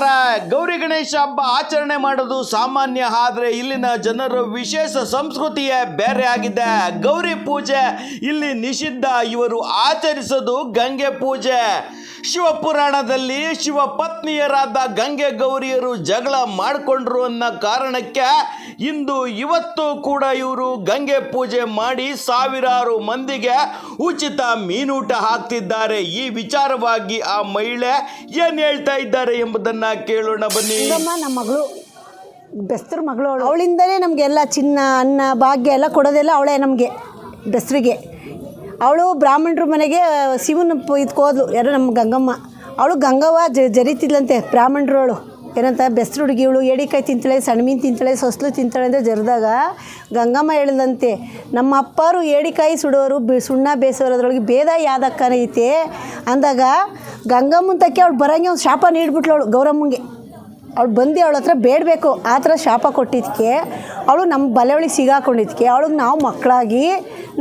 ನಮಸ್ಕಾರ. ಗೌರಿ ಗಣೇಶ ಹಬ್ಬ ಆಚರಣೆ ಮಾಡೋದು ಸಾಮಾನ್ಯ, ಆದರೆ ಇಲ್ಲಿನ ಜನರ ವಿಶೇಷ ಸಂಸ್ಕೃತಿಯೇ ಬೇರೆ ಆಗಿದೆ. ಗೌರಿ ಪೂಜೆ ಇಲ್ಲಿ ನಿಷಿದ್ಧ. ಇವರು ಆಚರಿಸೋದು ಗಂಗೆ ಪೂಜೆ. ಶಿವಪುರಾಣದಲ್ಲಿ ಶಿವ ಪತ್ನಿಯರಾದ ಗಂಗೆ ಗೌರಿಯರು ಜಗಳ ಮಾಡಿಕೊಂಡ್ರು ಅನ್ನೋ ಕಾರಣಕ್ಕೆ ಇಂದು ಇವತ್ತು ಕೂಡ ಇವರು ಗಂಗೆ ಪೂಜೆ ಮಾಡಿ ಸಾವಿರಾರು ಮಂದಿಗೆ ಉಚಿತ ಮೀನೂಟ ಹಾಕ್ತಿದ್ದಾರೆ. ಈ ವಿಚಾರವಾಗಿ ಆ ಮಹಿಳೆ ಏನ್ ಹೇಳ್ತಾ ಇದ್ದಾರೆ ಎಂಬುದನ್ನ ಕೇಳೋಣ ಬನ್ನಿ. ಗಂಗಮ್ಮ ನಮ್ಮ ಮಗಳು ಬೆಸ್ತರು ಮಗಳು ಅವಳು. ಅವಳಿಂದಲೇ ನಮಗೆಲ್ಲ ಚಿನ್ನ ಅನ್ನ ಭಾಗ್ಯ ಎಲ್ಲ ಕೊಡೋದೆಲ್ಲ ಅವಳೇ ನಮಗೆ ಬೆಸ್ರಿಗೆ ಅವಳು ಬ್ರಾಹ್ಮಣರ ಮನೆಗೆ ಶಿವನ ಇದಕ್ಕೆ ಹೋದ್ಲು. ಯಾರೋ ನಮ್ಮ ಗಂಗಮ್ಮ. ಅವಳು ಗಂಗವ್ವ ಜ ಜರಿತಿದ್ಲಂತೆ ಬ್ರಾಹ್ಮಣರವಳು. ಏನಂತ, ಬೆಸ್ರು ಹುಡುಗಿ ಇವಳು ಏಡಿಕಾಯಿ ತಿಂತಾಳೆ, ಸಣ್ಣ ತಿಂತಾಳೆ, ಸೊಸ್ಲು ತಿಂತಾಳೆ ಅಂತ ಜರಿದಾಗ ಗಂಗಮ್ಮ ಹೇಳಿದಂತೆ, ನಮ್ಮ ಅಪ್ಪರು ಏಡಿಕಾಯಿ ಸುಡೋರು, ಬಿ- ಸುಣ್ಣ ಬೇಸೋರು, ಅದರೊಳಗೆ ಭೇದ ಯಾದಕ್ಕನ ಐತೆ ಅಂದಾಗ ಗಂಗಮ್ಮನ ತಕ್ಕೆ ಅವಳು ಬರೋಂಗೆ ಒಂದು ಶಾಪ ನೀಡ್ಬಿಟ್ಲು ಅವಳು ಗೌರಮ್ಮಂಗೆ. ಅವಳು ಬಂದು ಅವಳ ಹತ್ರ ಬೇಡಬೇಕು, ಆ ಥರ ಶಾಪ ಕೊಟ್ಟಿದ್ದಕ್ಕೆ, ಅವಳು ನಮ್ಮ ಬಲೆವಳಿಗೆ ಸಿಗಾಕೊಂಡಿದ್ದಕ್ಕೆ, ಅವಳಿಗೆ ನಾವು ಮಕ್ಕಳಾಗಿ,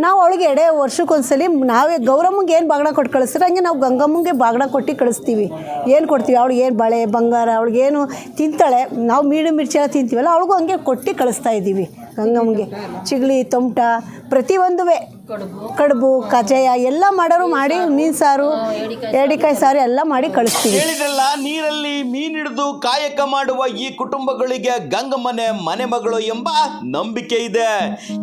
ನಾವು ಅವಳಿಗೆ ಎಡೆ ವರ್ಷಕ್ಕೊಂದ್ಸಲಿ ನಾವೇ ಗೌರಮ್ಮಗೆ ಏನು ಬಾಗಣ ಕೊಟ್ಟು ಕಳಿಸ್ತಾರೆ ಹಂಗೆ ನಾವು ಗಂಗಮ್ಮಂಗೆ ಬಾಗಣ ಕೊಟ್ಟು ಕಳಿಸ್ತೀವಿ. ಏನು ಕೊಡ್ತೀವಿ? ಅವಳಿಗೆ ಏನು ಬಳೆ, ಬಂಗಾರ ಅವಳಿಗೇನು ತಿಂತಾಳೆ, ನಾವು ಮೀಡು ಮಿರ್ಚಿ ಎಲ್ಲ ತಿಂತೀವಲ್ಲ, ಅವಳಿಗೂ ಹಂಗೆ ಕೊಟ್ಟು ಕಳಿಸ್ತಾ ಇದ್ದೀವಿ ಗಂಗಮ್ಮಗೆ. ಚಿಗಳಿ ತೊಮಟ ಪ್ರತಿಯೊಂದುವೆ. ಕಡುಬು ಕಜಯ ಎಲ್ಲ ಮಾಡೋರು ಮಾಡಿ ಮೀನ್ ಸಾರು ಎಡಿಕಾಯಿ ಸಾರು. ಎಲ್ಲ ಮಾಡಿ ಕಳಿಸ್ತೀವಿ. ಹೇಳಿದ್ರಲ್ಲ ನೀರಲ್ಲಿ ಮೀನಿಡಿದು ಕಾಯಕ ಮಾಡುವ ಈ ಕುಟುಂಬಗಳಿಗೆ ಗಂಗಮ್ಮನೆ ಮನೆ ಮಗಳು ಎಂಬ ನಂಬಿಕೆ ಇದೆ.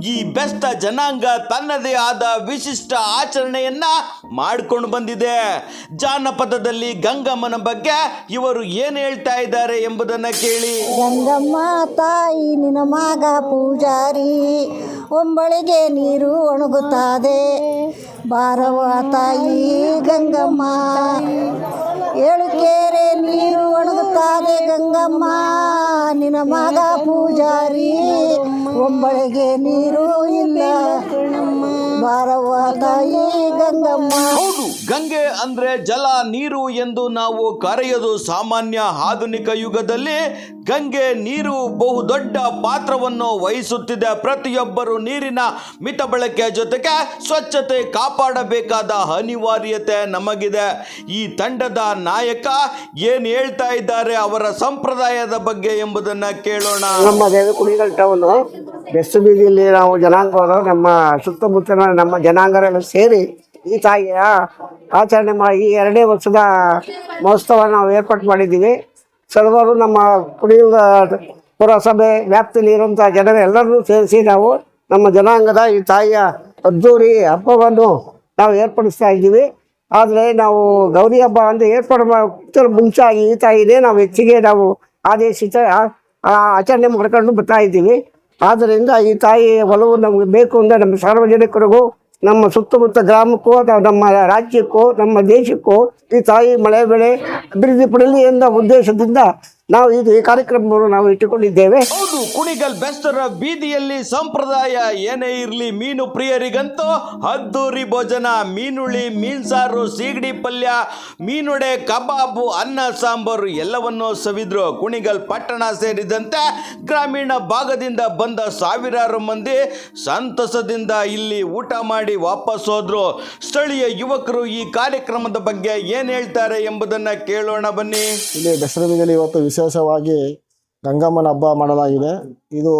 ಈ ಬೆಸ್ತ ಜನಾಂಗ ತನ್ನದೇ ಆದ ವಿಶಿಷ್ಟ ಆಚರಣೆಯನ್ನ ಮಾಡಿಕೊಂಡು ಬಂದಿದೆ. ಜಾನಪದದಲ್ಲಿ ಗಂಗಮ್ಮನ ಬಗ್ಗೆ ಇವರು ಏನು ಹೇಳ್ತಾ ಇದ್ದಾರೆ ಎಂಬುದನ್ನ ಕೇಳಿ. ಗಂಗಮ್ಮ ತಾಯಿ ನಿನ್ನ ಮಗ ಪೂಜಾರಿ. ಒಂಬಳಿಗೆ ನೀರು ಒಣಗುತ್ತದೆ. ಬಾರವ ತಾಯಿ, ಗಂಗಮ್ಮ, ಏಳು ಕೆರೆ ನೀರು ಒಣಗುತ್ತದೆ. ಗಂಗಮ್ಮ, ನಿನ್ನ ಮಗ ಪೂಜಾರಿ, ಒಂಬಳಿಗೆ ನೀರು ಇಲ್ಲ. ಬಾರವ ತಾಯಿ ಗಂಗಮ್ಮ. ಹೌದು ಗಂಗೆ ಅಂದ್ರೆ ಜಲ ನೀರು ಎಂದು ನಾವು ಕರೆಯೋದು ಸಾಮಾನ್ಯ ಆಧುನಿಕ ಯುಗದಲ್ಲಿ ಗಂಗೆ ನೀರು ಬಹುದೊಡ್ಡ ಪಾತ್ರವನ್ನು ವಹಿಸುತ್ತಿದೆ. ಪ್ರತಿಯೊಬ್ಬರು ನೀರಿನ ಮಿತ ಬಳಕೆ ಜೊತೆಗೆ ಸ್ವಚ್ಛತೆ ಕಾಪಾಡಬೇಕಾದ ಅನಿವಾರ್ಯತೆ ನಮಗಿದೆ. ಈ ತಂಡದ ನಾಯಕ ಏನು ಹೇಳ್ತಾ ಇದ್ದಾರೆ ಅವರ ಸಂಪ್ರದಾಯದ ಬಗ್ಗೆ ಎಂಬುದನ್ನ ಕೇಳೋಣ. ನಮ್ಮ ದೇವಿ ಟೌನ್ ಬೆಸ್ಟ್ ಬೀದಿಯಲ್ಲಿ ನಾವು ಜನಾಂಗವರು ನಮ್ಮ ಸುತ್ತಮುತ್ತಲಿನ ನಮ್ಮ ಜನಾಂಗರೆಲ್ಲ ಸೇರಿ ಈ ತಾಯಿಯ ಆಚರಣೆ ಮಾಡಿ ಈ ಎರಡನೇ ವರ್ಷದ ಮಹೋತ್ಸವ ನಾವು ಏರ್ಪಾಟ್ ಮಾಡಿದ್ದೀವಿ. ಸರ್ವರು ನಮ್ಮ ಕುಡಿಯುವ ಪುರಸಭೆ ವ್ಯಾಪ್ತಿಯಲ್ಲಿ ಇರುವಂಥ ಜನರೆಲ್ಲರನ್ನೂ ಸೇರಿಸಿ ನಾವು ನಮ್ಮ ಜನಾಂಗದ ಈ ತಾಯಿಯ ಅದ್ದೂರಿ ಹಬ್ಬವನ್ನು ನಾವು ಏರ್ಪಡಿಸ್ತಾ ಇದ್ದೀವಿ. ಆದರೆ ನಾವು ಗೌರಿ ಹಬ್ಬ ಅಂತ ಏರ್ಪಾಡು ಮುಂಚೆ ಮುಂಚಾಗಿ ಈ ತಾಯಿನೇ ನಾವು ಹೆಚ್ಚಿಗೆ ನಾವು ಆದೇಶಿತ ಆಚರಣೆ ಮಾಡ್ಕೊಂಡು ಬರ್ತಾ ಇದ್ದೀವಿ. ಆದ್ದರಿಂದ ಈ ತಾಯಿ ಒಲವು ನಮಗೆ ಬೇಕು ಅಂದರೆ ನಮ್ಮ ಸಾರ್ವಜನಿಕರಿಗೂ ನಮ್ಮ ಸುತ್ತಮುತ್ತ ಗ್ರಾಮಕ್ಕೋ ನಮ್ಮ ರಾಜ್ಯಕ್ಕೋ, ನಮ್ಮ ದೇಶಕ್ಕೋ, ಈ ತಾಯಿ ಮಳೆ ಬೆಳೆ ಅಭಿವೃದ್ಧಿ ಪಡಲಿ ಎಂಬ ಉದ್ದೇಶದಿಂದ ನಾವು ಇದು ಈ ಕಾರ್ಯಕ್ರಮವನ್ನು ನಾವು ಇಟ್ಟುಕೊಂಡಿದ್ದೇವೆ. ಹೌದು ಕುಣಿಗಲ್ ಬೆಸ್ತರ ಬೀದಿಯಲ್ಲಿ ಸಂಪ್ರದಾಯ ಏನೇ ಇರಲಿ ಮೀನು ಪ್ರಿಯರಿಗಂತೂ ಅದ್ದೂರಿ ಭೋಜನ ಮೀನುಳಿ ಮೀನ್ಸಾರು, ಸೀಗಡಿ ಪಲ್ಯ, ಮೀನುಡೆ, ಕಬಾಬು, ಅನ್ನ, ಸಾಂಬಾರು ಎಲ್ಲವನ್ನೂ ಸವಿದ್ರು. ಕುಣಿಗಲ್ ಪಟ್ಟಣ ಸೇರಿದಂತೆ ಗ್ರಾಮೀಣ ಭಾಗದಿಂದ ಬಂದ ಸಾವಿರಾರು ಮಂದಿ ಸಂತಸದಿಂದ ಇಲ್ಲಿ ಊಟ ಮಾಡಿ ವಾಪಸ್ ಹೋದ್ರು. ಸ್ಥಳೀಯ ಯುವಕರು ಈ ಕಾರ್ಯಕ್ರಮದ ಬಗ್ಗೆ ಏನು ಹೇಳ್ತಾರೆ ಎಂಬುದನ್ನು ಕೇಳೋಣ ಬನ್ನಿ. ಇಲ್ಲಿ ಬೀದಿಯಲ್ಲಿ ಇವತ್ತು ವಿಶೇಷವಾಗಿ ಗಂಗಮ್ಮನ ಹಬ್ಬ ಮಾಡಲಾಗಿದೆ. ಇದು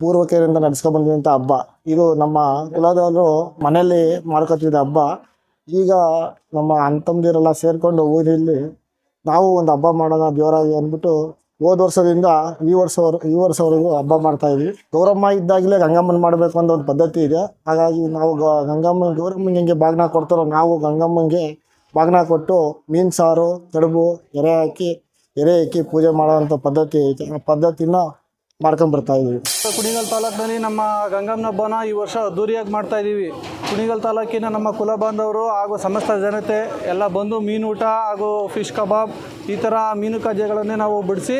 ಪೂರ್ವಕೆರೆಯಿಂದ ನಡೆಸ್ಕೊಂಡು ಬಂದಿರುವಂಥ ಹಬ್ಬ. ಇದು ನಮ್ಮ ಕುಲದವರು ಮನೆಯಲ್ಲಿ ಮಾಡ್ಕೊತಿದ್ದ ಹಬ್ಬ. ಈಗ ನಮ್ಮ ಅಂತಂದಿರೆಲ್ಲ ಸೇರಿಕೊಂಡು ಊರಲ್ಲಿ ನಾವು ಒಂದು ಹಬ್ಬ ಮಾಡೋಣ ದೇವರಾಗಿ ಅಂದ್ಬಿಟ್ಟು ಹೋದ ವರ್ಷದಿಂದ ಈ ವರ್ಷವರೆಗೂ ಈ ವರ್ಷವರೆಗೂ ಹಬ್ಬ ಮಾಡ್ತಾ ಇದ್ವಿ. ಗೌರಮ್ಮ ಇದ್ದಾಗಲೇ ಗಂಗಮ್ಮನ ಮಾಡಬೇಕು ಅಂತ ಒಂದು ಪದ್ಧತಿ ಇದೆ. ಹಾಗಾಗಿ ನಾವು ಗಂಗಮ್ಮ ಗೌರಮ್ಮಂಗೆ ಹೆಂಗೆ ಬಾಗ್ನ ಕೊಡ್ತಾರೋ ನಾವು ಗಂಗಮ್ಮಂಗೆ ಬಾಗ್ನ ಕೊಟ್ಟು ಮೀನು ಸಾರು, ಕಡುಬು, ಎರೆ ಹಾಕಿ ಎರೆ ಹಾಕಿ ಪೂಜೆ ಮಾಡುವಂಥ ಪದ್ಧತಿ ಐತೆ. ಆ ಪದ್ಧತಿನ ಮಾಡ್ಕೊಂಬರ್ತಾ ಇದ್ದೀವಿ ಕುಣಿಗಲ್ ತಾಲೂಕಿನಲ್ಲಿ ನಮ್ಮ ಗಂಗಮ್ಮನ ಹಬ್ಬನ ಈ ವರ್ಷ ಅದ್ದೂರಿಯಾಗಿ ಮಾಡ್ತಾ ಇದ್ದೀವಿ. ಕುಣಿಗಲ್ ತಾಲೂಕಿನ ನಮ್ಮ ಕುಲ ಬಾಂಧವರು ಹಾಗೂ ಸಮಸ್ತ ಜನತೆ ಎಲ್ಲ ಬಂದು ಮೀನು ಊಟ ಹಾಗೂ ಫಿಶ್ ಕಬಾಬ್ ಈ ಥರ ಮೀನು ಕಜ್ಜೆಗಳನ್ನೇ ನಾವು ಬಿಡಿಸಿ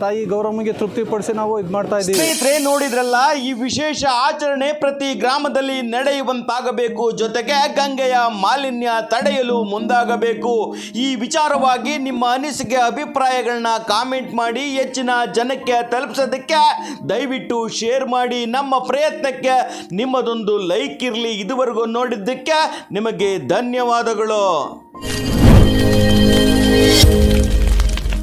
ತಾಯಿ ಗೌರಮ್ಮಗೆ ತೃಪ್ತಿಪಡಿಸಿ ನಾವು ಇದು ಮಾಡ್ತಾ ಇದ್ದೀವಿ. ಸ್ನೇಹಿತರೆ, ನೋಡಿದ್ರಲ್ಲ, ಈ ವಿಶೇಷ ಆಚರಣೆ ಪ್ರತಿ ಗ್ರಾಮದಲ್ಲಿ ನಡೆಯುವಂತಾಗಬೇಕು. ಜೊತೆಗೆ ಗಂಗೆಯ ಮಾಲಿನ್ಯ ತಡೆಯಲು ಮುಂದಾಗಬೇಕು. ಈ ವಿಚಾರವಾಗಿ ನಿಮ್ಮ ಅನಿಸಿಕೆ, ಅಭಿಪ್ರಾಯಗಳನ್ನ ಕಾಮೆಂಟ್ ಮಾಡಿ, ಹೆಚ್ಚಿನ ಜನಕ್ಕೆ ತಲುಪಿಸೋದಕ್ಕೆ ದಯವಿಟ್ಟು ಶೇರ್ ಮಾಡಿ. ನಮ್ಮ ಪ್ರಯತ್ನಕ್ಕೆ ನಿಮ್ಮದೊಂದು ಲೈಕ್ ಇರಲಿ. ಇದುವರೆಗೂ ನೋಡಿದ್ದಕ್ಕೆ ನಿಮಗೆ ಧನ್ಯವಾದಗಳು.